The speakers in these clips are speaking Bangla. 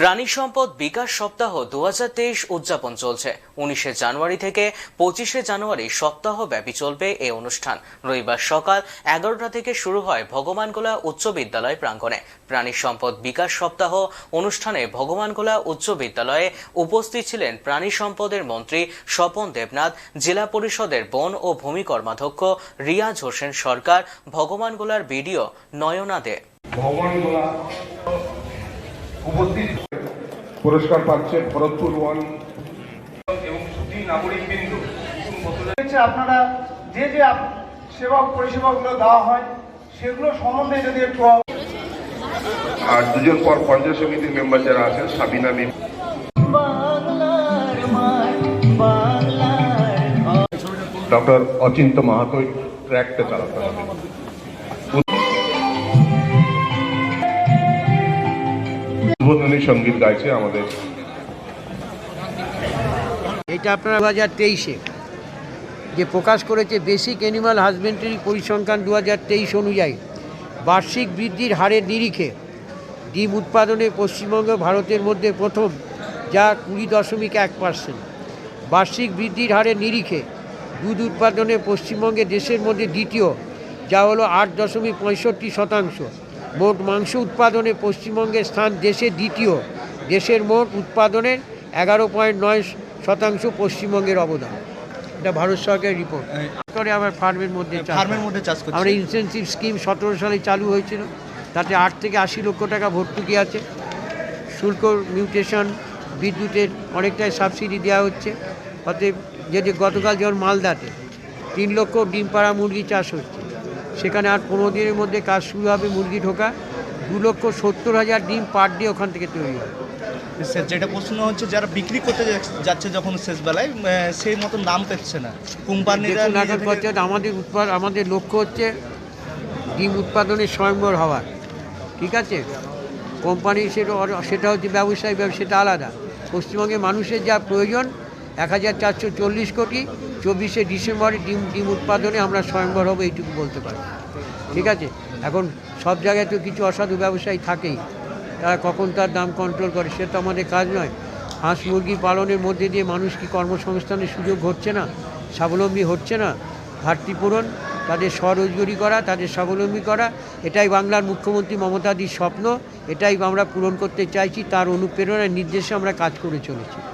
প্রাণী সম্পদ বিকাশ সপ্তাহ দু হাজার তেইশ উদযাপন চলছে। উনিশে জানুয়ারি থেকে পঁচিশে জানুয়ারি সপ্তাহ ব্যাপী চলবে এই অনুষ্ঠান। রবিবার সকাল এগারোটা থেকে শুরু হয় ভগবানগোলা উচ্চ বিদ্যালয় প্রাঙ্গণে। প্রাণী সম্পদ বিকাশ সপ্তাহ অনুষ্ঠানে ভগবানগোলা উচ্চ বিদ্যালয়ে উপস্থিত ছিলেন প্রাণী সম্পদের মন্ত্রী স্বপন দেবনাথ, জেলা পরিষদের বন ও ভূমি কর্মাধ্যক্ষ রিয়াজ হোসেন সরকার, ভগবানগোলার বিডিও নয়না দে। উপস্থিত পুরস্কার পাচ্ছে ভরতপুর ওয়ান এবং নাগরিকবৃন্দ। আপনারা যে যে আপ- সেবা পরিষেবাগুলো দেওয়া হয় সেগুলো সম্বন্ধে যদি একটু আর দুজন পর পঞ্চায়েত সমিতির মেম্বার যারা আছেন সাবিনা মিম। ডক্টর অচিন্ত মাহাতো ট্র্যাকটা চালাতে হবে। উদ্বোধনী সংগীত গাইছে আমাদের। এটা আপনার দু হাজার তেইশে। যে প্রকাশ করেছে বেসিক অ্যানিমাল হাজবেন্ডারি পরিসংখ্যান দু হাজার তেইশ অনুযায়ী, বার্ষিক বৃদ্ধির হারের নিরিখে ডিম উৎপাদনে পশ্চিমবঙ্গ ভারতের মধ্যে প্রথম, যা কুড়ি দশমিক এক পার্সেন্ট। বার্ষিক বৃদ্ধির হারের নিরিখে দুধ উৎপাদনে পশ্চিমবঙ্গে দেশের মধ্যে দ্বিতীয়, যা হলো আট দশমিক পঁয়ষট্টি শতাংশ। মোট মাংস উৎপাদনে পশ্চিমবঙ্গের স্থান দেশে দ্বিতীয়। দেশের মোট উৎপাদনের এগারো পয়েন্ট নয় শতাংশ পশ্চিমবঙ্গের অবদান। এটা ভারত সরকারের রিপোর্ট করে আবার ফার্মের মধ্যে ফার্মের মধ্যে চাষ করছে। আমরা ইনসেন্সিভ স্কিম সতেরো সালে চালু হয়েছিল। তাতে আট থেকে আশি লক্ষ টাকা ভর্তুকি আছে। শুল্ক মিউটেশন বিদ্যুতের অনেকটাই সাবসিডি দেওয়া হচ্ছে। অতএব যেটি গতকাল যেমন মালদাতে তিন লক্ষ ডিম পাড়া মুরগি চাষ হচ্ছে। সেখানে আর পনেরো দিনের মধ্যে কাজ শুরু হবে মুরগি ঢোকা। দু লক্ষ সত্তর হাজার ডিম পার ডে ওখান থেকে তৈরি হবে সে- যেটা প্রশ্ন হচ্ছে যারা বিক্রি করতে যাচ্ছে যখন শেষ বেলায় সেই মতো নাম পেচ্ছে না। কোম্পানিরা আমাদের উৎপাদ আমাদের লক্ষ্য হচ্ছে ডিম উৎপাদনে স্বয়ংবর হওয়ার ঠিক আছে? কোম্পানি সেটা সেটা হচ্ছে ব্যবসায়ী ব্যব- সেটা আলাদা। পশ্চিমবঙ্গের মানুষের যা প্রয়োজন এক হাজার চারশো চল্লিশ কোটি, চব্বিশে ডিসেম্বরে ডিম ডিম উৎপাদনে আমরা স্বয়ংবর হব, এইটুকু বলতে পারি। ঠিক আছে? এখন সব জায়গায় তো কিছু অসাধু ব্যবসায়ী থাকেই। তারা কখন তার দাম কন্ট্রোল করে, সে তো আমাদের কাজ নয়। হাঁস মুরগি পালনের মধ্যে দিয়ে মানুষ কি কর্মসংস্থানের সুযোগ হচ্ছে না? স্বাবলম্বী হচ্ছে না? ঘাটতি পূরণ, তাদের স্বরোজগারি করা, তাদের স্বাবলম্বী করা, এটাই বাংলার মুখ্যমন্ত্রী মমতাদির স্বপ্ন, এটাই আমরা পূরণ করতে চাইছি, তার অনুপ্রেরণার নির্দেশে আমরা কাজ করে চলেছি।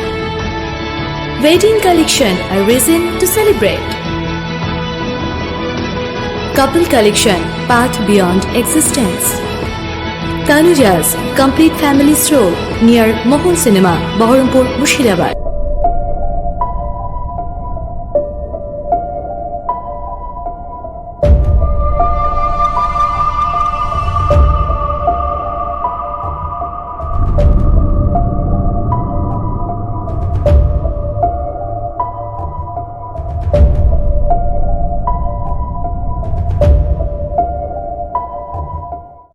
Wedding collection, a reason to celebrate. Couple collection, path beyond existence. Tanuja's complete family stroll near Mohol Cinema, Baharampur, Mushirabad.